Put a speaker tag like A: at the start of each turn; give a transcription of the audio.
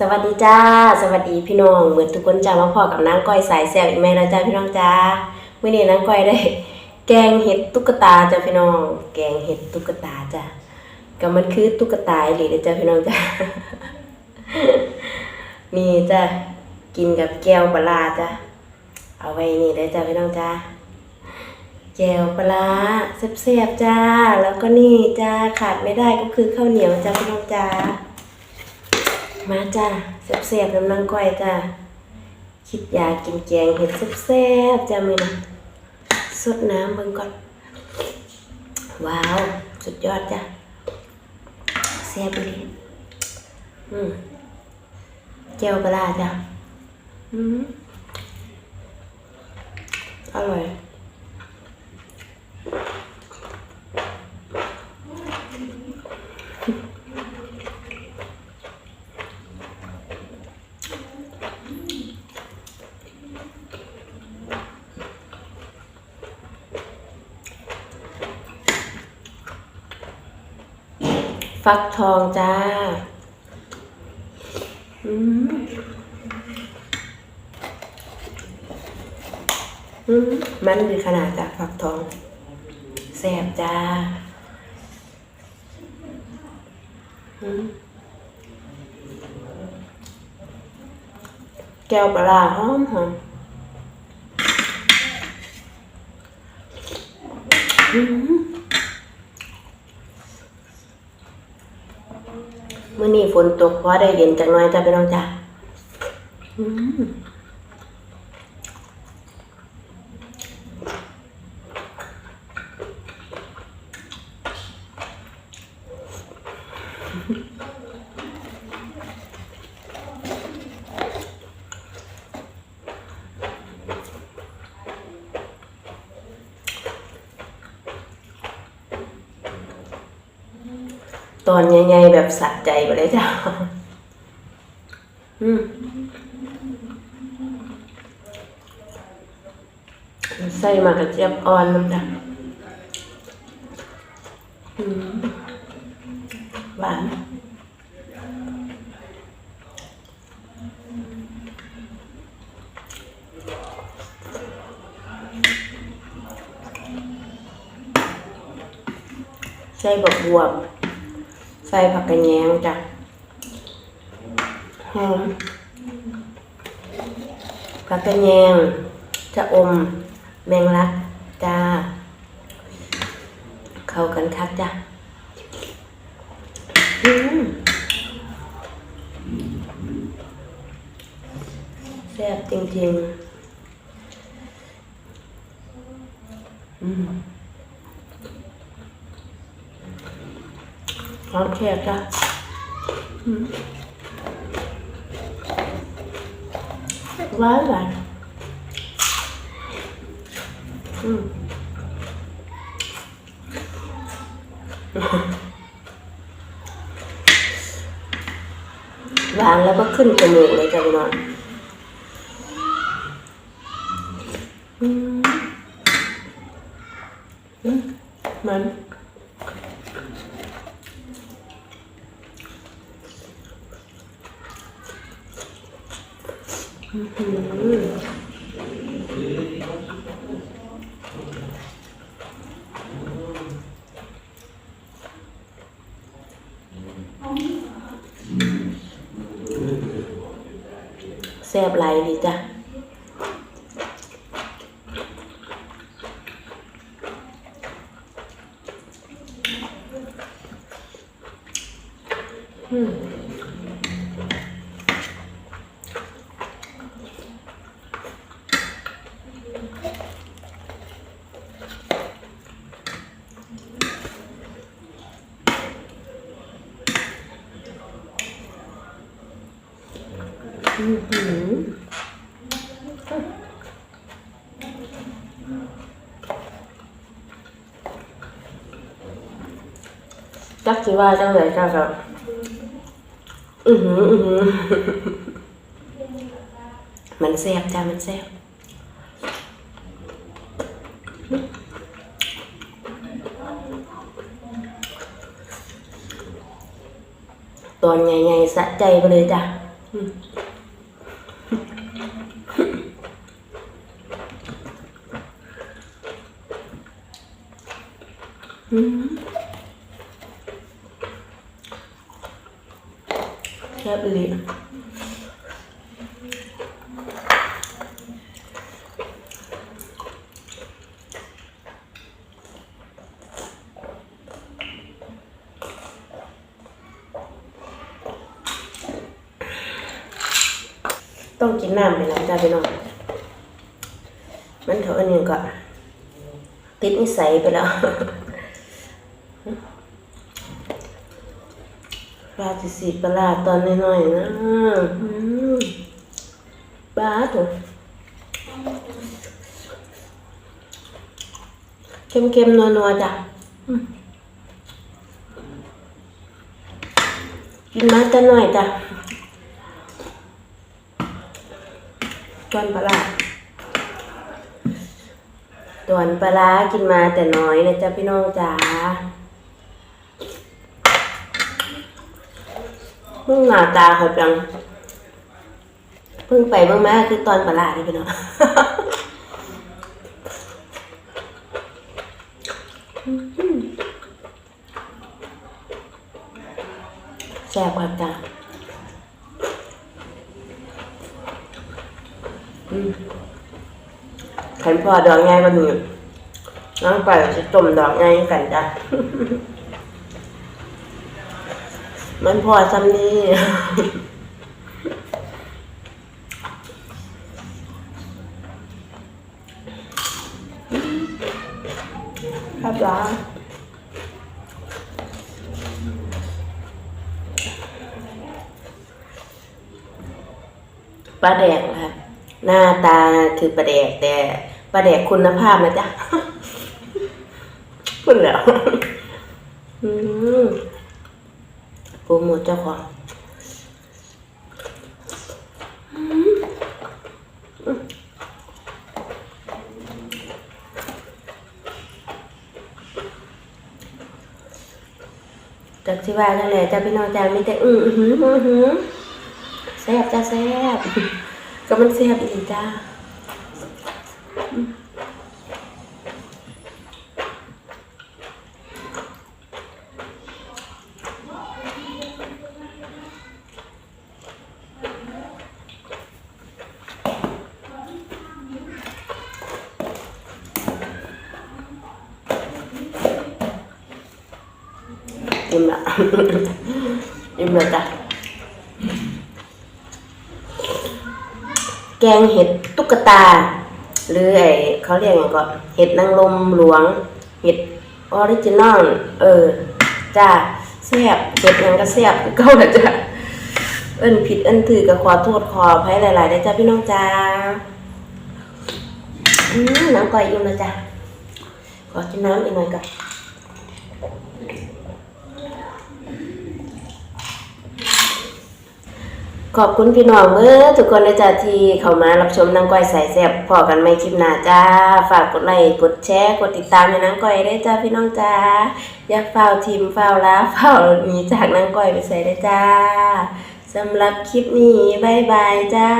A: สวัสดีจ้า สวัสดีพี่น้องเหมือนทุกคนจ้ามาพอกับนางก้อยสายแซวอีกไหมแล้วจ้าพี่น้องจ้าเมื่อนี้นางก้อยได้ แกงเห็ดตุ๊กตาจ้าพี่น้อง แกงเห็ดตุ๊กตาจ้าก็มันคือตุ๊กตาหรือจ้าพี่น้องจ้านี่จ้ากินกับแก้วปลาจ้าเอาไว้นี่เลยจ้าพี่น้องจ้าแก้วปลาร้าแซ่บๆจ้า แล้วก็นี่จ้าขาดไม่ได้ก็คือข้าวเหนียวจ้าพี่น้องจ้า มาจ้าแซ่บๆน้ำนังก้อยจ้าคิดอยากกินแกงเห็ดแซ่บๆจ้ามือนะสดน้ำเบิ่งก่อน ว้าว สุดยอดจ้าแซ่บเลยอืมแก้วปลาร้าจ้าอืมอร่อย ฟักทองจ้าอืมอืมมันดีขนาดจ้ะฟักทองแซ่บจ้าอืมแก้วปลาร้าหอมหอมอืม มื่อนี้ฝนตกเพราะได้เย็นจังน้อยจ้ะพี่น้องจ้า ตอนใหญ่ๆแบบสะใจไปเลยจ้ะอืมใส่มากระเจี๊ยบอ่อนน้ำจ้ะหวานใส่บักบวบ ใส่ผักกระแยงจ้ะหอมผักกระแยงจะอมแมงลักจ้า เข้ากันคักจ้ะแซ่บจริงๆ อืม หอมแขกจ้ะอืมหวานหวานอืมวานแล้วก็ขึ้นจมูกเลยจ้ะพี่น้องอืมอืมมัน แซ่บไหลายดีจ้ะอืม จักสิว่าจังเลยจ้าครับอือหืออือหือมันแซ่บจ้ามันแซ่บตอนใหญ่ๆสะใจไปเลยจ้ะ แซ่บอีหลีต้องกินน้ำไปแล้วจ้าพี่น้อง มันเถอะอันนี้ก็ติดนิสัยไปแล้ว ปลาจิสีปลาร้าตอนน้อยๆนะปลาถูกเค็มๆนัวๆจ้ะกินมาแต่น้อยจ้ะตอนปลาตอนปลาร้ากินมาแต่น้อยนะจ๊ะพี่น้องจ๋า เพิ่งหน้าตาเขาจังเพิ่งไปเบิ่งมาคือตอนประหลาดนี่พี่น้องแซ่บครับจ้าอืมขันพอดอกไงมันมีน้องไปจะต้มดอกไงกันจ้ะ มันพอซ้ำนี่ครับร้าปลาแดกนะครับหน้าตาคือปลาแดกแต่ปลาแดกคุณภาพนะจ๊ะพูดแล้วอืม รโมทเจ้าของจากที่ว่านั่นแหละจ้าพี่น้องจ้ามีแต่อือหืออือหือแซ่บจ้าแซ่บก็มันแซ่บอีกจ้า อิ่มละอิ่มละจ้ะแกงเห็ดตุ๊กตา หรือไอเขาเรียกอย่างก็เห็ดนางลมหลวง เห็ดออริจินอลเออจ้าแซ่บเห็ดยังก็แซ่บเก้าละจ้ะเอิ้นผิดเอิ้นถือกับขอโทษขออภัยหลายๆได้จ้าพี่น้องจ้าอืมน้ำก่อยอิ่มละจ้ะขอกินน้ำอีกหน่อยก่อน ขอบคุณพี่น้องเมื่อทุกคนเลยจ้าที่เข้ามารับชมนางก้อยสายแซ่บพอกันไม่คลิปหน้าจ้า ฝากกดไลค์กดแชร์กดติดตามให้นางก้อยได้จ้าพี่น้องจ้าอยากฝ้าทีมฝ้าล้าฝ้าหนีจากนางก้อยไปใส่ได้จ้าสำหรับคลิปนี้บายบายจ้า